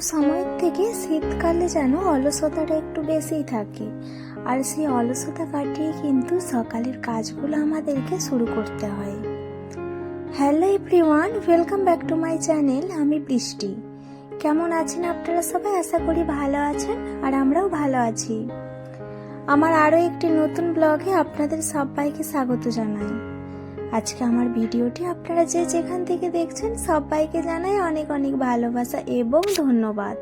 সময়ের থেকে শীতকালে যেন অলসতাটা একটু বেশিই থাকে। আর সেই অলসতা কাটিয়ে কিন্তু সকালের কাজগুলো আমাদেরকে শুরু করতে হয়। Hello everyone, welcome back to my channel, আমি বৃষ্টি। কেমন আছেন আপনারা সবাই? আশা করি ভালো আছেন আর আমরাও ভালো আছি। আমার আরও একটি নতুন ব্লগে আপনাদের সবাইকে স্বাগত জানাই। আজকে আমার ভিডিওটি আপনারা যে যেখান থেকে দেখছেন সবাইকে জানাই অনেক অনেক ভালোবাসা এবং ধন্যবাদ।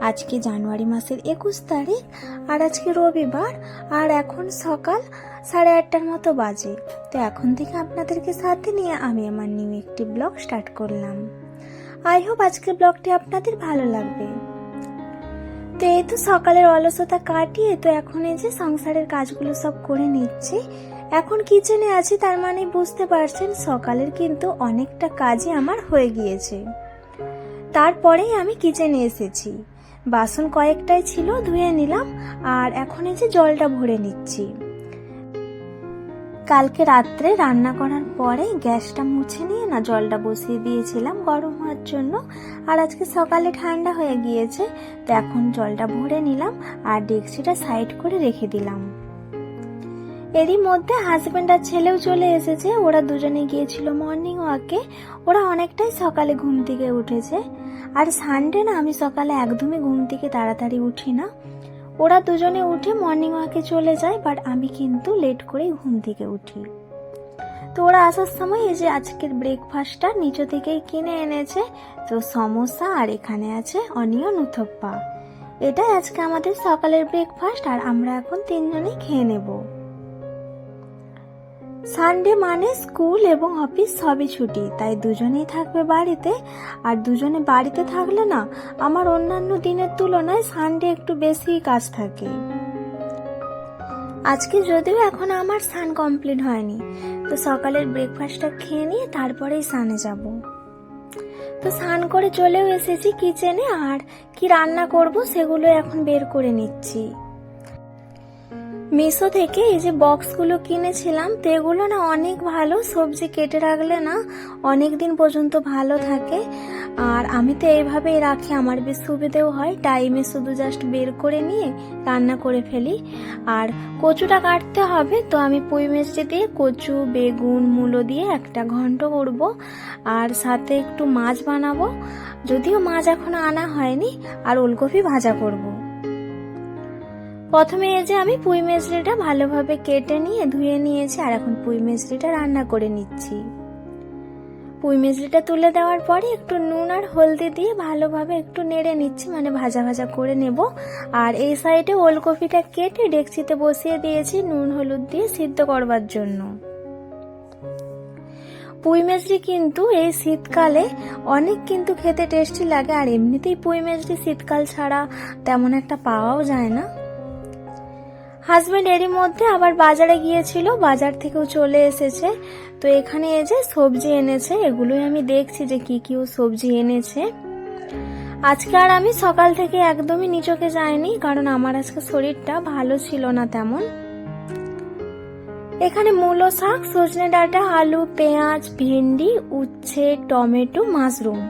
আজকে জানুয়ারি মাসের একুশ তারিখ আর আজকে রবিবার আর এখন সকাল সাড়ে আটটার মতো বাজে। তো এখন থেকে আপনাদেরকে সাথে নিয়ে আমি আমার নিউ একটি ব্লগ স্টার্ট করলাম। আই হোপ আজকের ব্লগটি আপনাদের ভালো লাগবে। তো এই তো সকালের অলসতা কাটিয়ে তো এখন এই যে সংসারের কাজগুলো সব করে নিচ্ছি এখন কিচেনে আছি, তার মানে বুঝতে পারছেন সকালের কিন্তু অনেকটা কাজই আমার হয়ে গিয়েছে। তারপরেই আমি কিচেনে এসেছি। বাসন কয়েকটাই ছিল, ধুয়ে নিলাম, আর এখন যে জলটা ভরে নিচ্ছি। কালকে রাত্রে রান্না করার পরে গ্যাসটা মুছে নিয়ে না জলটা বসিয়ে দিয়েছিলাম গরম হওয়ার জন্য, আর আজকে সকালে ঠান্ডা হয়ে গিয়েছে, তো এখন জলটা ভরে নিলাম, আর ডেকচিটা সাইড করে রেখে দিলাম। এরই মধ্যে হাজবেন্ড আর ছেলেও চলে এসেছে। ওরা দুজনে গিয়েছিল মর্নিং ওয়াকে ওরা অনেকটাই সকালে ঘুম থেকে উঠেছে। আর সানডে না আমি সকালে একদমই ঘুম থেকে তাড়াতাড়ি উঠি না। ওরা দুজনে উঠে মর্নিং ওয়াকে চলে যায় বাট আমি কিন্তু লেট করেই ঘুম থেকে উঠি। তো ওরা আসার সময় এই যে আজকের ব্রেকফাস্টটা নিচে থেকেই কিনে এনেছে। তো সমোসা আর এখানে আছে অনিয়ন উথপ্পা। এটাই আজকে আমাদের সকালের ব্রেকফাস্ট আর আমরা এখন তিনজনেই খেয়ে নেব। সানডে মানে স্কুল এবং অফিস সবই ছুটি, তাই দুজনেই থাকবে বাড়িতে। আর দুজনে বাড়িতে থাকলে না, আমার অন্যান্য দিনের তুলনায় সানডে একটু বেশি কাজ থাকে। আজকে যদিও এখন আমার স্নান কমপ্লিট হয়নি, তো সকালের ব্রেকফাস্টটা খেয়ে নিয়ে তারপরেই স্নানে যাব। তো স্নান করে চলেও এসেছি কিচেনে আর কি রান্না করব সেগুলো এখন বের করে নিচ্ছি। মিশো থেকে এই যে বক্সগুলো কিনেছিলাম তো এগুলো না অনেক ভালো, সবজি কেটে রাখলে না অনেক দিন পর্যন্ত ভালো থাকে। আর আমি তো এইভাবেই রাখি, আমার বেশ সুবিধেও হয়। টাইমে শুধু জাস্ট বের করে নিয়ে রান্না করে ফেলি। আর কচুটা কাটতে হবে, তো আমি পুঁই মিষ্টি দিয়ে কচু, বেগুন, মূলো দিয়ে একটা ঘন্ট করব। আর সাথে একটু মাছ বানাবো। যদিও মাছ এখনও আনা হয়নি, আর ওলকপি ভাজা করব। প্রথমে এই যে আমি পুঁই মেজরিটা ভালোভাবে কেটে নিয়ে ধুয়ে নিয়েছি আর এখন পুঁই মেজরিটা রান্না করে নিচ্ছি। পুঁই মেজরিটা তুলে দেওয়ার পরে একটু নুন আর হলদি দিয়ে ভালোভাবে একটু নেড়ে নিচ্ছি মানে ভাজা ভাজা করে নেব। আর এই সাইডে ওলকপিটা কেটে ডেকচিতে বসিয়ে দিয়েছি নুন, হলুদ দিয়ে সিদ্ধ করবার জন্য। পুঁই মেজরি কিন্তু এই শীতকালে অনেক কিন্তু খেতে টেস্টি লাগে, আর এমনিতেই পুঁই মেজরি শীতকাল ছাড়া তেমন একটা পাওয়াও যায় না। হাজব্যান্ড এরই মধ্যে আবার বাজারে গিয়েছিল, বাজার থেকেও চলে এসেছে। তো এখানে এই যে সবজি এনেছে, এগুলোই আমি দেখছি যে কি কি ও সবজি এনেছে। আজকে আর আমি সকাল থেকে একদমই নিচকে যাইনি, কারণ আমার আজকে শরীরটা ভালো ছিল না তেমন। এখানে মূলো শাক, সজনে ডাঁটা, আলু, পেঁয়াজ, ভেন্ডি, উচ্ছে, টমেটো, মাশরুম।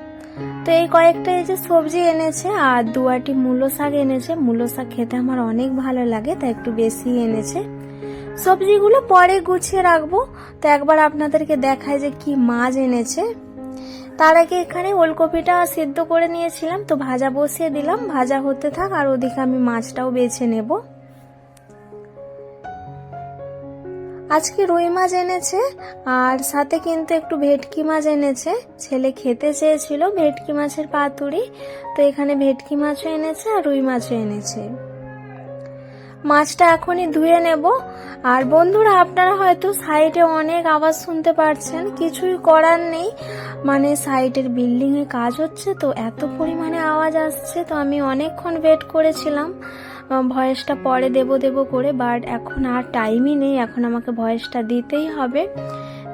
তো এই কয়েকটা এই যে সবজি এনেছে আর দুয়াটি মূলো শাক এনেছে। মূলো শাক খেতে আমার অনেক ভালো লাগে, তাই একটু বেশি এনেছে। সবজিগুলো পরে গুছিয়ে রাখব। তো একবার আপনাদেরকে দেখায় যে কি মাছ এনেছে। তার আগে এখানে ওলকপিটা সিদ্ধ করে নিয়েছিলাম, তো ভাজা বসিয়ে দিলাম। ভাজা হতে থাক আর ওদিকে আমি মাছটাও বেছে নেব। আজকে রুই মাছ এনেছে, আর সাথে কিন্তু একটু ভেটকি মাছ এনেছে। ছেলে খেতে চেয়েছিল ভেটকি মাছের পাতুরি, তো এখানে ভেটকি মাছও এনেছে আর রুই মাছও এনেছে। মাছটা এখনই ধুয়ে নেব। আর বন্ধুরা, আপনারা হয়তো সাইডে অনেক আওয়াজ শুনতে পারছেন, কিছুই করার নেই। মানে সাইডের বিল্ডিংয়ে কাজ হচ্ছে, তো এত পরিমাণে আওয়াজ আসছে, তো আমি অনেকক্ষণ ওয়েট করেছিলাম। ভয়েসটা পরে দেব দেব করে বাট এখন আর টাইমই নেই, এখন আমাকে ভয়েসটা দিতেই হবে।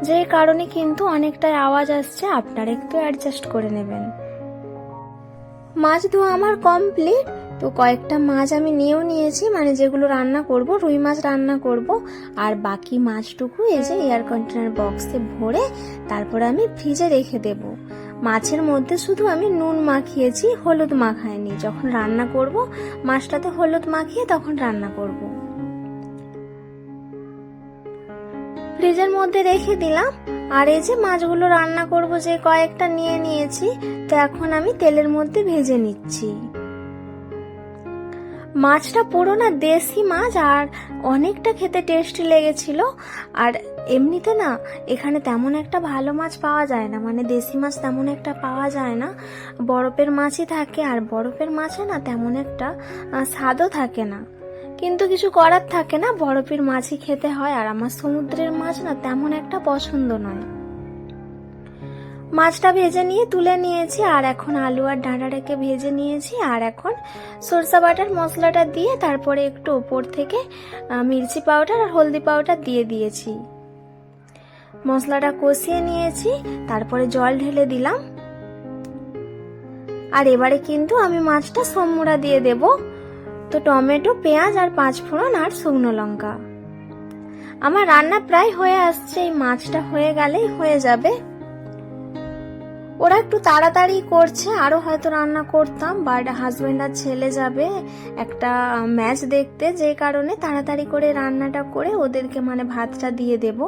যে কারণে কিন্তু অনেকটাই আওয়াজ আসছে, আপনারা একটু অ্যাডজাস্ট করে নেবেন। মাছ ধোয়া আমার কমপ্লিট তো কয়েকটা মাছ আমি নিয়েও নিয়েছি মানে যেগুলো রান্না করব, রুই মাছ রান্না করব, আর বাকি মাছটুকু এই যে এয়ার কন্টেনার বক্সে ভরে তারপরে আমি ফ্রিজে রেখে দেব। মাছের মধ্যে শুধু আমি নুন মাখিয়েছি, হলুদ মাখাইনি। যখন রান্না করব, মাছটাতে হলুদ মাখিয়ে তখন রান্না করব। ফ্রিজের মধ্যে রেখে দিলাম। আর এই যে মাছগুলো রান্না করব, যে কয়েকটা নিয়ে নিয়েছি, তো এখন আমি তেলের মধ্যে ভেজে নিচ্ছি। মাছটা পুরো না দেশি মাছ আর অনেকটা খেতে টেস্টি লেগেছিল। আর এমনিতে না, এখানে তেমন একটা ভালো মাছ পাওয়া যায় না। মানে দেশি মাছ তেমন একটা পাওয়া যায় না। বরফের মাছই থাকে আর বরফের মাছে না তেমন একটা স্বাদও থাকে না। কিন্তু কিছু করার থাকে না, বরফের মাছই খেতে হয়। আর আমার সমুদ্রের মাছ না তেমন একটা পছন্দ নয়। মাছটা ভেজে নিয়ে তুলে নিয়েছি, আর এখন আলু আর ডাঁটাটাকে ভেজে নিয়েছি, আর এখন সরষা বাটার মশলাটা দিয়ে তারপরে একটু ওপর থেকে মির্চি পাউডার আর হলদি পাউডার দিয়ে দিয়েছি। মশলাটা কষিয়ে নিয়েছি, তারপরে জল ঢেলে দিলাম। আর এবারে কিন্তু আমি মাছটা সম্মুড়া দিয়ে দেব। তো টমেটো, পেঁয়াজ আর পাঁচ ফোড়ন আর শুকনো লঙ্কা। আমার রান্না প্রায় হয়ে আসছে, এই মাছটা হয়ে গেলেই হয়ে যাবে। ওরা একটু তাড়াতাড়ি করছে, আরও হয়তো রান্না করতাম বাট হাজবেন্ড আর ছেলে যাবে একটা ম্যাচ দেখতে, যে কারণে তাড়াতাড়ি করে রান্নাটা করে ওদেরকে মানে ভাতটা দিয়ে দেব।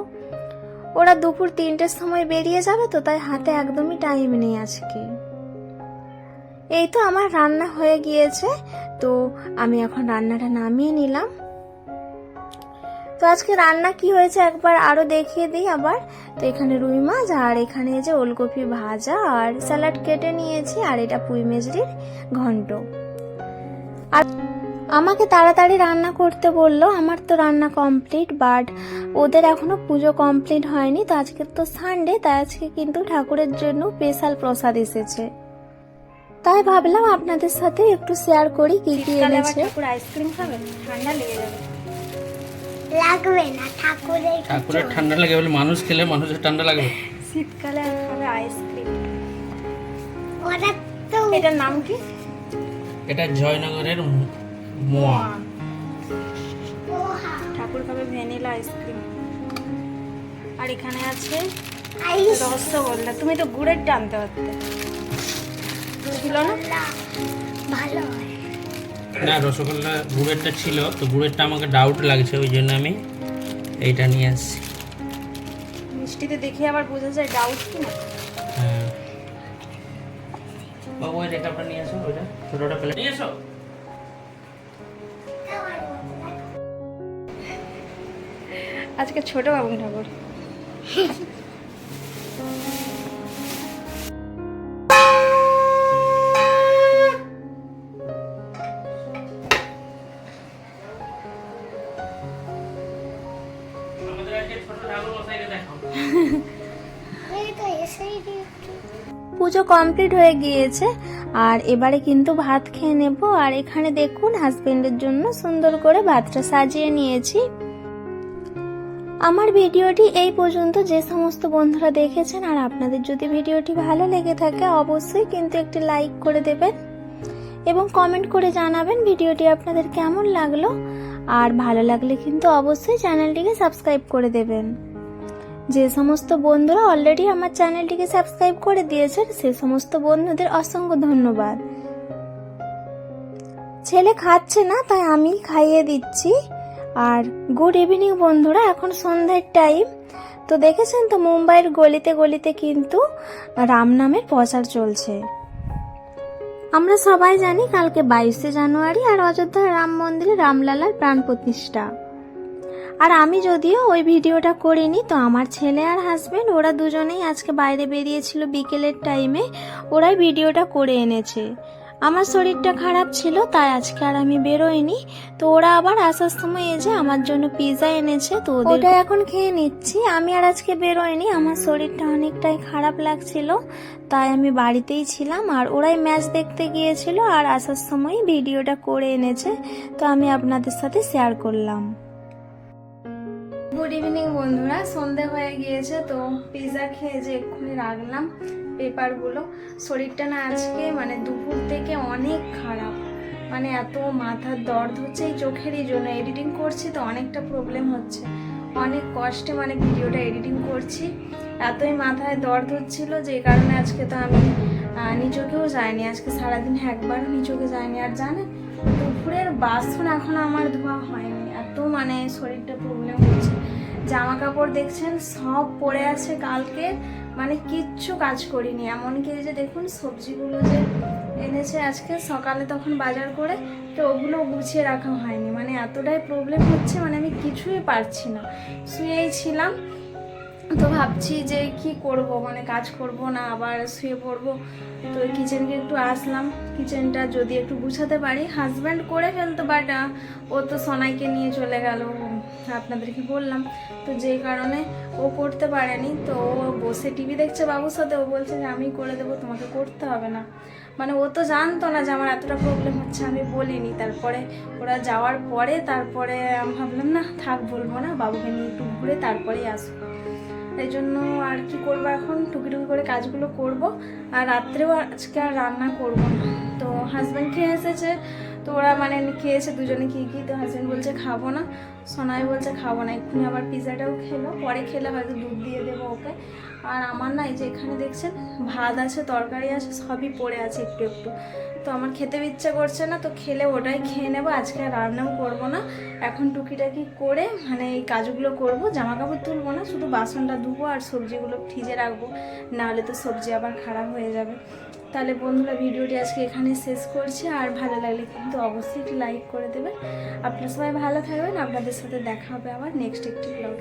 ওরা দুপুর তিনটের সময় বেরিয়ে যাবে তো, তাই হাতে একদমই টাইম নেই আজকে। এই তো আমার রান্না হয়ে গিয়েছে, তো আমি এখন রান্নাটা নামিয়ে নিলাম। তো আজকে রান্না কি হয়েছে একবার আরও দেখিয়ে দিই আবার। তো এখানে রুই মাছ আর এখানে যে ওলকপি ভাজা আর স্যালাড কেটে নিয়েছি আর এটা পুঁই মেজরির ঘন্ট। আর আমাকে তাড়াতাড়ি রান্না করতে বলল আমার তো রান্না কমপ্লিট বাট ওদের এখনও পুজো কমপ্লিট হয়নি তো আজকে তো সানডে তাই আজকে কিন্তু ঠাকুরের জন্য স্পেশাল প্রসাদ এসেছে। তাই ভাবলাম আপনাদের সাথে একটু শেয়ার করি কি কি এনেছে। আইসক্রিম ঠান্ডা লেগে যাবে। লাগবে না ঠাকুরের ঠাকুরের ঠান্ডা লাগে বলে মানুষ খেলে মানুষের ঠান্ডা লাগবে। শীতকালে খাবে আইসক্রিম ওরা তো এটার নাম কি? এটা জয়নগরের ম- মোয়া। ঠাকুর খাবে ভ্যানিলা আইসক্রিম আর এখানে আছে রসগোল্লা। তুমি তো গুড়ের টানতে পারতে ছিল না? ভালো হয়। না রসগোল্লা গুড়েরটা ছিল তো গুড়েরটা আমাকে ডাউট লাগছে ওই জন্য আমি এইটা নিয়ে আসছি। মিষ্টিতে দেখে আবার বোঝা যায় ডাউট কি না। হ্যাঁ। বাবু ওই রেখাটা নিয়ে এসো ওইটা ছোটোটা প্লেট নিয়ে আজকে ছোট বাবু ঠাকুর কমপ্লিট হয়ে গিয়েছে। আর এবারে কিন্তু ভাত খেয়ে নেব। আর এখানে দেখুন হাজবেন্ডের জন্য সুন্দর করে ভাতটা সাজিয়ে নিয়েছি। আমার ভিডিওটি এই পর্যন্ত। যে সমস্ত বন্ধুরা দেখেছেন আর আপনাদের যদি ভিডিওটি ভালো লেগে থাকে, অবশ্যই কিন্তু একটি লাইক করে দেবেন। এবং কমেন্ট করে জানাবেন ভিডিওটি আপনাদের কেমন লাগল। আর ভালো লাগলে কিন্তু অবশ্যই চ্যানেলটিকে সাবস্ক্রাইব করে দেবেন। যে সমস্ত বন্ধুরা অলরেডি আমার চ্যানেলটিকে সাবস্ক্রাইব করে দিয়েছেন, সে সমস্ত বন্ধুদের অসংখ্য ধন্যবাদ। ছেলে খাচ্ছে না, তাই আমি খাইয়ে দিচ্ছি। আর গুড ইভিনিং বন্ধুরা, এখন সন্ধ্যের টাইম তো দেখেছেন তো মুম্বাইয়ের গলিতে গলিতে কিন্তু রাম নামের প্রচার চলছে। আমরা সবাই জানি কালকে বাইশে জানুয়ারি আর অযোধ্যার রাম মন্দিরে রামলালার প্রাণ প্রতিষ্ঠা। আর আমি যদিও ওই ভিডিওটা করিনি, তো আমার ছেলে আর হাজবেন্ড ওরা দুজনেই আজকে বাইরে বেরিয়েছিল বিকেলের টাইমে ওরাই ভিডিওটা করে এনেছে। আমার শরীরটা খারাপ ছিল, তাই আজকে আর আমি বেরোইনি। তো ওরা আবার আসার সময় এসে আমার জন্য পিৎজা এনেছে, তো ওটা এখন খেয়ে নিচ্ছি। আমি আর আজকে বেরোইনি, আমার শরীরটা অনেকটাই খারাপ লাগছিল, তাই আমি বাড়িতেই ছিলাম। আর ওরাই ম্যাচ দেখতে গিয়েছিল আর আসার সময় ভিডিওটা করে এনেছে, তো আমি আপনাদের সাথে শেয়ার করলাম। গুড ইভিনিং বন্ধুরা। সন্ধে হয়ে গিয়েছে, তো পিৎজা খেয়ে যে এক্ষুনি রাখলাম পেপারগুলো। শরীরটা না আজকে মানে দুপুর থেকে অনেক খারাপ। মানে এত মাথার দর্দ হচ্ছে এই চোখেরই জন্য। এডিটিং করছি তো অনেকটা প্রবলেম হচ্ছে। অনেক কষ্টে মানে ভিডিওটা এডিটিং করছি। এতই মাথায় দর্দ হচ্ছিল যে কারণে আজকে তো আমি নিচকেও যাইনি। আজকে সারাদিন একবারও নিচকে যাইনি। আর জানেন, দুপুরের বাসন এখনও আমার ধোয়া হয়নি। এত মানে শরীরটা প্রবলেম হচ্ছে। জামা কাপড় দেখছেন, সব পড়ে আছে কালকে। মানে কিচ্ছু কাজ করিনি। এমনকি যে দেখুন, সবজিগুলো যে এনেছে আজকে, সকালে তখন বাজার করে, তো ওগুলো গুছিয়ে রাখা হয়নি। মানে এতটাই প্রবলেম হচ্ছে মানে আমি কিছুই পারছি না। শুয়েই ছিলাম তো ভাবছি যে কি করব মানে কাজ করব না, আবার শুয়ে পড়ব। তো কিচেনকে একটু আসলাম। কিচেনটা যদি একটু গুছাতে পারি হাজব্যান্ড করে ফেলতো বাট ও তো সোনাইকে নিয়ে চলে গেল। আপনাদেরকে বললাম? তো যেই কারণে ও করতে পারেনি। তো ও বসে টিভি দেখছে বাবুর সাথে। ও বলছে যে, আমি করে দেবো, তোমাকে করতে হবে না। মানে ও তো জানতো না যে আমার এতটা প্রবলেম হচ্ছে, আমি বলিনি। তারপরে ওরা যাওয়ার পরে, তারপরে আমি ভাবলাম, না, থাক, বলব না। বাবুকে নিয়ে একটু ঘুরে তারপরেই আসব। এই জন্য আর কি করব এখন? টুকি টুকি করে কাজগুলো করব। আর রাত্রেও আজকে আর রান্না করব না। তো হাজব্যান্ড খেয়ে এসেছে। তো ওরা মানে খেয়েছে দুজনে কী কী? তো হাজব্যান্ড বলছে খাব না। সোনাই বলছে খাব না। এক্ষুনি আবার পিৎজাটাও খেলো। পরে খেলে হয়তো দুধ দিয়ে দেবো ওকে। আর আমার না এই যে এখানে দেখছেন, ভাত আছে, তরকারি আছে, সবই পড়ে আছে একটু একটু। তো আমার খেতে ইচ্ছে করছে না, তো খেলে ওটাই খেয়ে নেব। আজকে আর রান্নাও করব না। এখন টুকিটাকি করে মানে এই কাজগুলো করব। জামা কাপড় তুলবো না, শুধু বাসনটা ধুবো আর সবজিগুলো ফ্রিজে রাখব। নাহলে তো সবজি আবার খারাপ হয়ে যাবে। তাহলে বন্ধুরা, ভিডিওটি আজকে এখানে শেষ করছি। আর ভালো লাগলে কিন্তু অবশ্যই লাইক করে দেবেন। আপনারা সবাই ভালো থাকবেন। আপনাদের সাথে দেখা হবে আবার নেক্সট একটি ব্লগ